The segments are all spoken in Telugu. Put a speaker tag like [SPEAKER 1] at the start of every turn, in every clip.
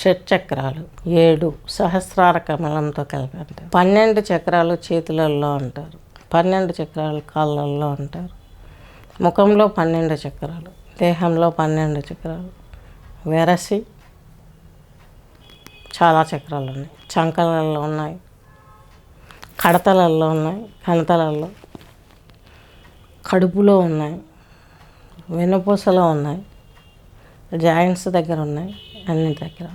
[SPEAKER 1] షట్చక్రాలు ఏడు సహస్రార కమలంతో కలిపి అంటారు పన్నెండు చక్రాలు చేతులలో అంటారు పన్నెండు చక్రాలు కాళ్ళల్లో అంటారు ముఖంలో పన్నెండు చక్రాలు దేహంలో పన్నెండు చక్రాలు వెరసి చాలా చక్రాలు ఉన్నాయి. చంకలలో ఉన్నాయి కడతలల్లో ఉన్నాయి కణతలల్లో కడుపులో ఉన్నాయి వెనుపూసలో ఉన్నాయి జాయింట్స్ దగ్గర ఉన్నాయి. అన్ని దగ్గర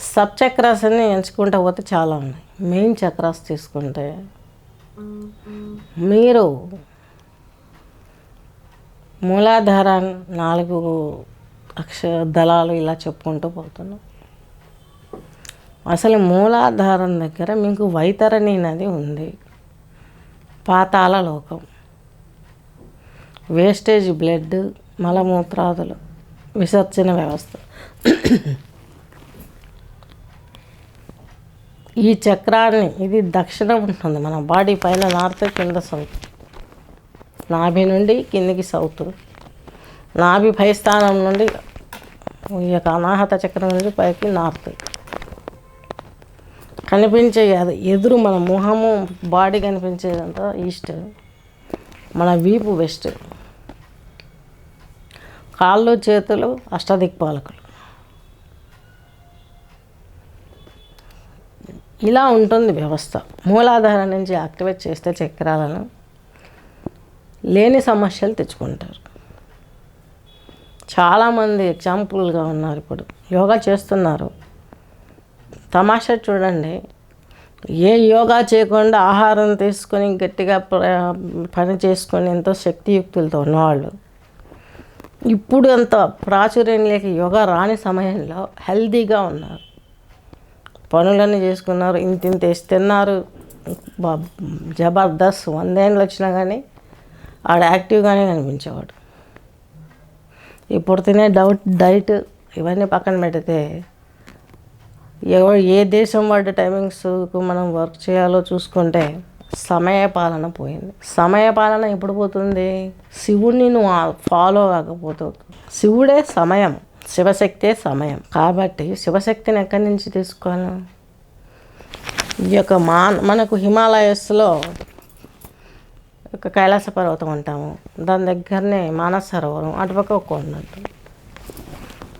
[SPEAKER 1] సబ్ చక్రాస్ అన్ని ఎంచుకుంటూ పోతే చాలా ఉన్నాయి. మెయిన్ చక్రాస్ తీసుకుంటే మీరు మూలాధార నాలుగు అక్ష దళాలు ఇలా చెప్పుకుంటూ పోతున్నాం అసలు మూలాధారం దగ్గర మీకు వైతరణి నది ఉంది. పాతాల లోకం వేస్టేజ్ బ్లడ్ మలమూత్రాదులు. విసర్జన వ్యవస్థ. ఈ చక్రాన్ని ఇది దక్షిణం ఉంటుంది మన బాడీ పైన నార్త్ కింద సౌత్. నాభి నుండి కిందికి సౌత్. నాభి పై స్థానం నుండి ఈ యొక్క అనాహత చక్రం నుండి పైకి నార్త్. కనిపించే అది ఎదురు మన మొహము బాడీ కనిపించేదంతా ఈస్ట్. మన వీపు వెస్ట్. కాళ్ళు చేతులు అష్టదిక్పాలకులు. ఇలా ఉంటుంది వ్యవస్థ. మూలాధారం నుంచి యాక్టివేట్ చేస్తే చక్రాలను లేని సమస్యలు తెచ్చుకుంటారు. చాలామంది ఎగ్జాంపుల్గా ఉన్నారు ఇప్పుడు. యోగా చేస్తున్నారు. తమాషా చూడండి. ఏ యోగా చేయకుండా ఆహారం తీసుకొని గట్టిగా పని చేసుకొని ఎంతో శక్తియుక్తులతో ఉన్నవాళ్ళు ఇప్పుడు అంత ప్రాచుర్యం లేక యోగా రాని సమయంలో హెల్దీగా ఉన్నారు. పనులన్నీ చేసుకున్నారు ఇంత ఇంత వేసి తిన్నారు. జబర్దస్త్ వందేళ్ళు వచ్చినా కానీ ఆడ యాక్టివ్గానే కనిపించేవాడు. ఇప్పుడు తినే డౌట్ డైట్ ఇవన్నీ పక్కన పెడితే ఎవరు ఏ దేశం వాడి టైమింగ్స్కు మనం వర్క్ చేయాలో చూసుకుంటే సమయ పాలన పోయింది. సమయపాలన ఎప్పుడు పోతుంది? శివుడిని నువ్వు ఫాలో కాకపోతే శివుడే సమయం శివశక్తే సమయం. కాబట్టి శివశక్తిని ఎక్కడి నుంచి తీసుకోవాలి? ఈ యొక్క మా మనకు హిమాలయస్లో ఒక కైలాస పర్వతం ఉంటాము. దాని దగ్గరనే మానస సరోవరం అటుపక్క ఒక కొండ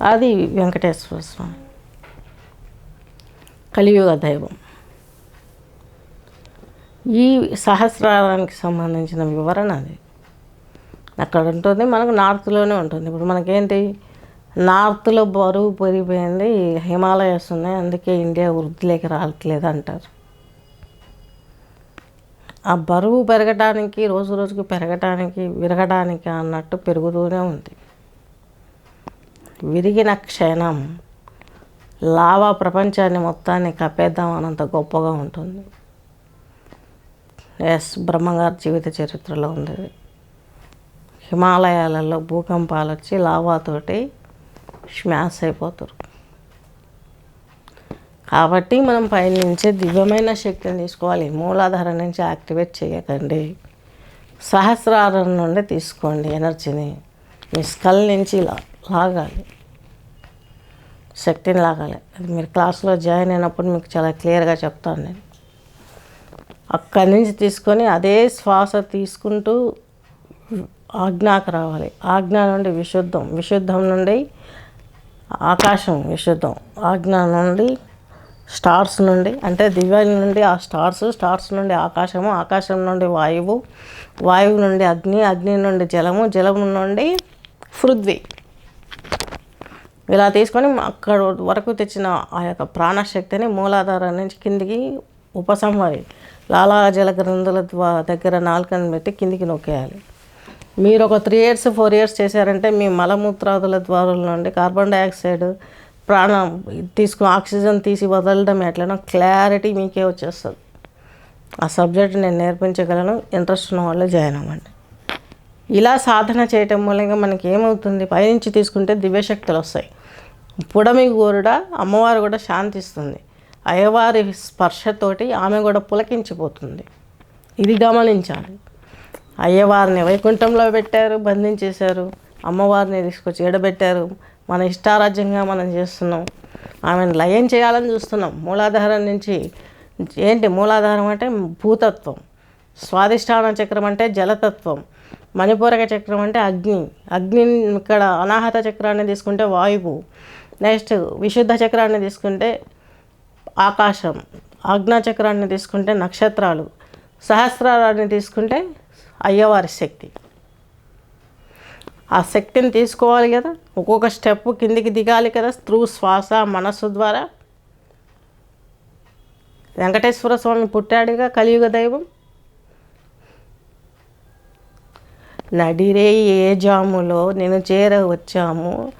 [SPEAKER 1] అది వెంకటేశ్వర స్వామి. కలియుగ దైవం. ఈ సహస్రారానికి సంబంధించిన వివరణ అది. అక్కడ ఉంటుంది మనకు నార్త్లోనే ఉంటుంది. ఇప్పుడు మనకేంటి? నార్త్లో బరువు పెరిగిపోయింది హిమాలయస్ ఉన్నాయి అందుకే ఇండియా వృద్ధిలోకి రావట్లేదు అంటారు ఆ బరువు పెరగటానికి రోజు రోజుకు పెరగటానికి విరగడానికి అన్నట్టు పెరుగుతూనే ఉంది. విరిగిన క్షణం లావా ప్రపంచాన్ని మొత్తాన్ని కప్పేద్దాం అన్నంత గొప్పగా ఉంటుంది. ఎస్ బ్రహ్మంగారి జీవిత చరిత్రలో ఉంది హిమాలయాలలో భూకంపాలు వచ్చి లావాతోటి స్మాష్ అయిపోతారు. కాబట్టి మనం పైనుంచే దివ్యమైన శక్తిని తీసుకోవాలి. మూలాధారం నుంచి యాక్టివేట్ చేయకండి. సహస్రారం నుండి తీసుకోండి ఎనర్జీని. మీ స్కల్ నుంచి లాగాలి. శక్తిని లాగాలి. అది మీరు క్లాస్లో జాయిన్ అయినప్పుడు మీకు చాలా క్లియర్గా చెప్తాను నేను. అక్కడి నుంచి తీసుకొని అదే శ్వాస తీసుకుంటూ ఆజ్ఞాకు రావాలి. ఆజ్ఞ నుండి విశుద్ధం. విశుద్ధం నుండి ఆకాశం విశుద్ధం. ఆజ్ఞ నుండి స్టార్స్ నుండి అంటే దివ్యాల నుండి ఆ స్టార్స్ స్టార్స్ నుండి ఆకాశము ఆకాశం నుండి వాయువు వాయువు నుండి అగ్ని అగ్ని నుండి జలము జలము నుండి పృథ్వీ. ఇలా తీసుకొని అక్కడ వరకు తెచ్చిన ఆ యొక్క ప్రాణశక్తిని మూలాధారం నుంచి కిందికి ఉపసంహరి లాలాజల గ్రంథుల ద్వా దగ్గర నాలుకని పెట్టి కిందికి నొక్కేయాలి. మీరు ఒక త్రీ ఇయర్స్ ఫోర్ ఇయర్స్ చేశారంటే మీ మలమూత్రాదుల ద్వారాల నుండి కార్బన్ డైఆక్సైడ్ ప్రాణం తీసుకుని ఆక్సిజన్ తీసి వదలడం ఎట్లనో క్లారిటీ మీకే వచ్చేస్తుంది. ఆ సబ్జెక్ట్ నేను నేర్పించగలను ఇంట్రెస్ట్ ఉన్న వాళ్ళు జాయిన్ అవ్వండి. ఇలా సాధన చేయటం మూలంగా మనకి ఏమవుతుంది? పైనుంచి తీసుకుంటే దివ్యశక్తులు వస్తాయి. పుడమి గోరుడ అమ్మవారు కూడా శాంతిస్తుంది. అయ్యవారి స్పర్శతోటి ఆమె కూడా పులకించిపోతుంది. ఇది గమనించాలి. అయ్యవారిని వైకుంఠంలో పెట్టారు బంధించేశారు. అమ్మవారిని తీసుకొచ్చి ఎడబెట్టారు మన ఇష్టారాజ్యంగా మనం చేస్తున్నాం. ఆమెను లయం చేయాలని చూస్తున్నాం. మూలాధారం నుంచి ఏంటి మూలాధారం అంటే భూతత్వం. స్వాదిష్టాన చక్రం అంటే జలతత్వం. మణిపూరక చక్రం అంటే అగ్ని. అగ్ని ఇక్కడ అనాహత చక్రాన్ని తీసుకుంటే వాయువు. నెక్స్ట్ విశుద్ధ చక్రాన్ని తీసుకుంటే ఆకాశం. ఆజ్ఞాచక్రాన్ని తీసుకుంటే నక్షత్రాలు. సహస్రారాన్ని తీసుకుంటే అయ్యవారి శక్తి. ఆ శక్తిని తీసుకోవాలి కదా. ఒక్కొక్క స్టెప్ కిందికి దిగాలి కదా. త్రూ శ్వాస మనస్సు ద్వారా. వెంకటేశ్వర స్వామి పుట్టాడుగా కలియుగ దైవం. నడిరే ఏ జాములో నేను చేర వచ్చాము.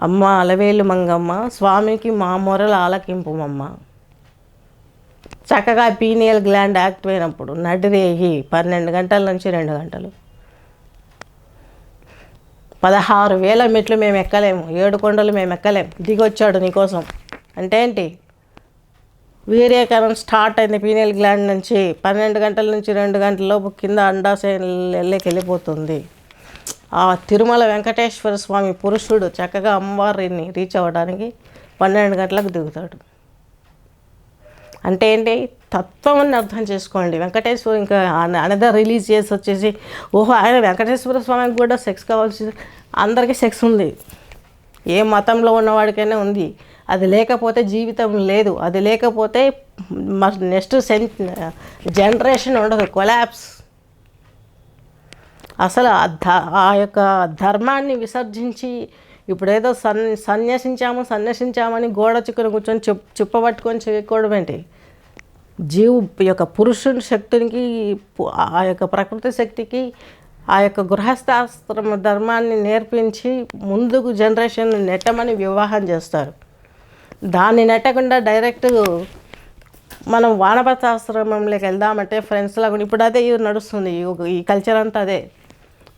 [SPEAKER 1] అమ్మ అలవేలు మంగమ్మ స్వామికి మా మొరలు ఆలకింపుమమ్మ. చక్కగా పీనియల్ గ్లాండ్ యాక్టివ్ అయినప్పుడు నడిరేగి పన్నెండు గంటల నుంచి రెండు గంటలు. పదహారు వేల మెట్లు మేము ఎక్కలేము ఏడు కొండలు మేము ఎక్కలేము. దిగొచ్చాడు నీకోసం. అంటే ఏంటి వీర్యకరం స్టార్ట్ అయింది పీనియల్ గ్లాండ్ నుంచి. పన్నెండు గంటల నుంచి రెండు గంటలలోపు కింద అండాశయంలోకి వెళ్ళిపోతుంది. ఆ తిరుమల వెంకటేశ్వర స్వామి పురుషుడు చక్కగా అమ్మవారిని రీచ్ అవ్వడానికి పన్నెండు గంటలకు దిగుతాడు. అంటే ఏంటి? తత్వం అని అర్థం చేసుకోండి. వెంకటేశ్వర ఇంకా అనదర్ రిలీజ్ చేసి వచ్చేసి ఓహో ఆయన వెంకటేశ్వర స్వామికి కూడా సెక్స్ కావాల్సి అందరికీ సెక్స్ ఉంది. ఏ మతంలో ఉన్నవాడికైనా ఉంది. అది లేకపోతే జీవితం లేదు. అది లేకపోతే నెక్స్ట్ సెన్ జనరేషన్ ఉండదు. కొలాప్స్ అసలు ఆ ధ- ఆ యొక్క ధర్మాన్ని విసర్జించి ఇప్పుడేదో సన్ సన్యసించాము సన్యసించామని గోడ చిక్కును కూర్చొని చెప్ చిప్పబట్టుకొని చేయకూడదు ఏంటి? జీవు యొక్క పురుషుని శక్తికి ఆ యొక్క ప్రకృతి శక్తికి ఆ యొక్క గృహస్థాశ్రమ ధర్మాన్ని నేర్పించి ముందుకు జనరేషన్ నెట్టమని వివాహం చేస్తారు. దాన్ని నెట్టకుండా డైరెక్ట్ మనం వానపతాశ్రమంలోకి వెళ్దామంటే ఫ్రెండ్స్ లాగా ఇప్పుడు అదే ఇది నడుస్తుంది ఈ ఈ కల్చర్ అంతా అదే.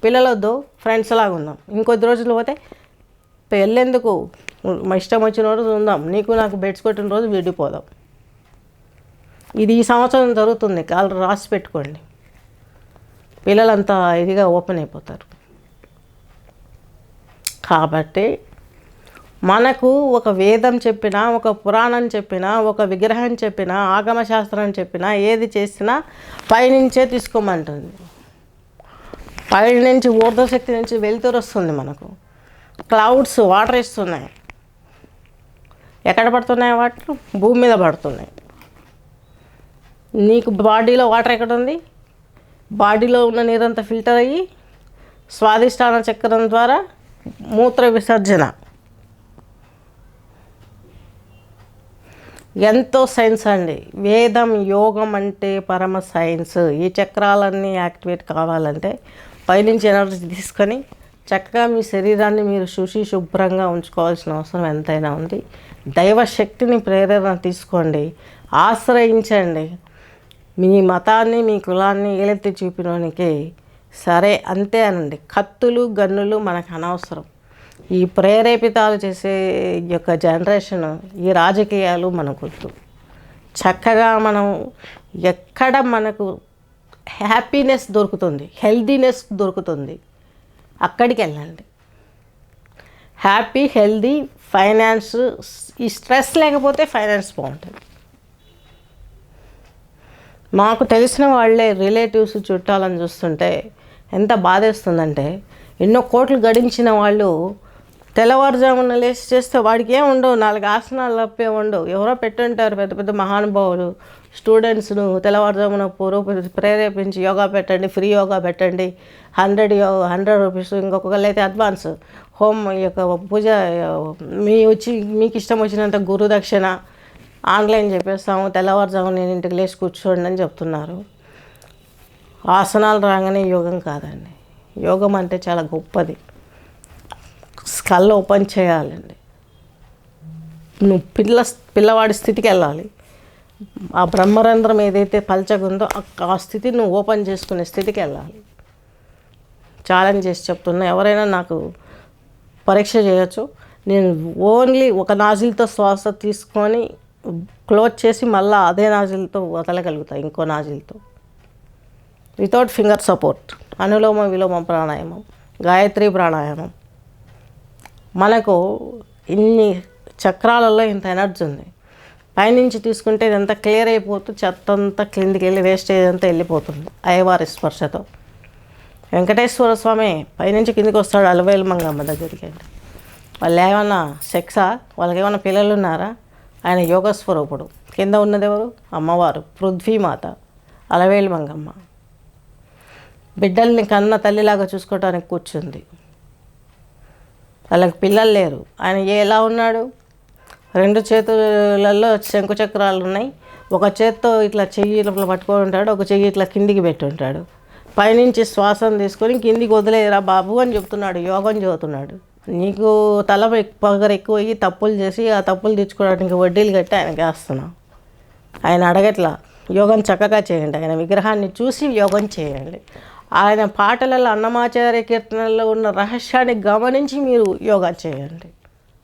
[SPEAKER 1] పిల్లలొద్దు ఫ్రెండ్స్ లాగా ఉన్నాం ఇంకొద్ది రోజులు పోతే పెళ్ళెందుకు? మా ఇష్టం వచ్చిన రోజు ఉందాం. నీకు నాకు బెడ్స్ కొట్టిన రోజు విడిపోదాం. ఇది ఈ సంవత్సరం జరుగుతుంది. కాళ్ళు రాసి పెట్టుకోండి. పిల్లలంతా ఇదిగా ఓపెన్ అయిపోతారు. కాబట్టి మనకు ఒక వేదం చెప్పినా ఒక పురాణం చెప్పినా ఒక విగ్రహం చెప్పినా ఆగమశాస్త్రం చెప్పినా ఏది చేసినా పైనుంచే తీసుకోమంటుంది. పైనుంచి ఊర్ధశక్తి నుంచి వెలుతురు వస్తుంది మనకు. క్లౌడ్స్ వాటర్ ఇస్తున్నాయి. ఎక్కడ పడుతున్నాయి వాటర్ భూమి మీద పడుతున్నాయి. నీకు బాడీలో వాటర్ ఎక్కడ ఉంది బాడీలో ఉన్న నీరంతా ఫిల్టర్ అయ్యి స్వాదిష్టాన చక్రం ద్వారా మూత్ర విసర్జన. ఎంతో సైన్స్ అండి. వేదం యోగం అంటే పరమ సైన్స్ ఈ చక్రాలన్నీ యాక్టివేట్ కావాలంటే పైనుంచి ఎనర్జీ తీసుకొని చక్కగా మీ శరీరాన్ని మీరు శుచి శుభ్రంగా ఉంచుకోవాల్సిన అవసరం ఎంతైనా ఉంది. దైవశక్తిని ప్రేరణ తీసుకోండి. ఆశ్రయించండి. మీ మతాన్ని మీ కులాన్ని ఏలెత్తి చూపినోనికి సరే అంతే అనండి. కత్తులు గన్నులు మనకు అనవసరం. ఈ ప్రేరేపితాలు చేసే యొక్క జనరేషన్ ఈ రాజకీయాలు మనకొద్దు చక్కగా మనం ఎక్కడ మనకు హ్యాపీనెస్ దొరుకుతుంది. హెల్దీనెస్ దొరుకుతుంది. అక్కడికి వెళ్ళండి హ్యాపీ హెల్దీ ఫైనాన్స్ ఈ స్ట్రెస్ లేకపోతే ఫైనాన్స్ బాగుంటుంది. మాకు తెలిసిన వాళ్ళే రిలేటివ్స్ చుట్టాలని చూస్తుంటే ఎంత బాధేస్తుందంటే ఎన్నో కోట్లు గడించిన వాళ్ళు తెల్లవారుజామున లేచి చేస్తే వాడికి ఏం ఉండవు నాలుగు ఆసనాలు తప్పే ఉండవు. ఎవరో పెట్టుంటారు పెద్ద పెద్ద మహానుభావులు స్టూడెంట్స్ను తెల్లవారుజామున పూర్వ ప్రేరేపించి యోగా పెట్టండి ఫ్రీ యోగా పెట్టండి. హండ్రెడ్ యో హండ్రెడ్ రూపీస్ ఇంకొకళ్ళు అయితే అడ్వాన్స్ హోమ్ ఈ యొక్క పూజ మీ వచ్చి మీకు ఇష్టం వచ్చినంత గురు దక్షిణ ఆన్లైన్ చెప్పేస్తాము. తెల్లవారుజామున నేను ఇంటికి లేచి కూర్చోండి అని చెప్తున్నారు. ఆసనాలు రాగానే యోగం కాదండి. యోగం అంటే చాలా గొప్పది. స్కల్ ఓపెన్ చేయాలండి. నువ్వు పిల్ల పిల్లవాడి స్థితికి వెళ్ళాలి. ఆ బ్రహ్మరంధ్రం ఏదైతే పలచగుందో ఆ స్థితి నువ్వు ఓపెన్ చేసుకునే స్థితికి వెళ్ళాలి. ఛాలెంజ్ చేసి చెప్తున్నా ఎవరైనా నాకు పరీక్ష చేయొచ్చు. నేను ఓన్లీ ఒక నాజిల్తో శ్వాస తీసుకొని క్లోజ్ చేసి మళ్ళీ అదే నాజిల్తో వదలగలుగుతా ఇంకో నాజిల్తో. Without finger support anulom vilom pranayama Gayatri ప్రాణాయామం. మనకు ఇన్ని చక్రాలలో ఇంత ఎనర్జీ ఉంది. పైనుంచి తీసుకుంటే ఇదంతా క్లియర్ అయిపోతూ చెత్త అంతా క్రిందికి వెళ్ళి వేస్టేజ్ అంతా వెళ్ళిపోతుంది. అయ్యవారి స్పర్శతో. వెంకటేశ్వర స్వామి పైనుంచి కిందికి వస్తాడు అలవేలు మంగమ్మ దగ్గరికి వెళ్ళి వాళ్ళు ఏమన్నా సెక్సా వాళ్ళకి ఏమైనా పిల్లలు ఉన్నారా? ఆయన యోగ స్వరూపుడు. కింద ఉన్నది ఎవరు? అమ్మవారు. పృథ్వీమాత. అలవేలు మంగమ్మ. బిడ్డల్ని కన్న తల్లిలాగా చూసుకోవడానికి కూర్చుంది. వాళ్ళకి పిల్లలు లేరు. ఆయన ఎలా ఉన్నాడు? రెండు చేతులలో శంకు చక్రాలు ఉన్నాయి. ఒక చేత్తో ఇట్లా చెయ్యి ఇట్లా పట్టుకొని ఉంటాడు ఒక చెయ్యి ఇట్లా కిందికి పెట్టి ఉంటాడు. పైనుంచి శ్వాసం తీసుకొని కిందికి వదిలేరా బాబు అని చెప్తున్నాడు యోగం చదువుతున్నాడు. నీకు తల పగర ఎక్కువయ్యి తప్పులు చేసి ఆ తప్పులు తెచ్చుకోవడానికి వడ్డీలు కట్టి ఆయనకి వేస్తున్నాం ఆయన అడగట్లా యోగం చక్కగా చేయండి ఆయన విగ్రహాన్ని చూసి యోగం చేయండి. ఆయన పాటలలో అన్నమాచార్య కీర్తనల్లో ఉన్న రహస్యాన్ని గమనించి మీరు యోగా చేయండి.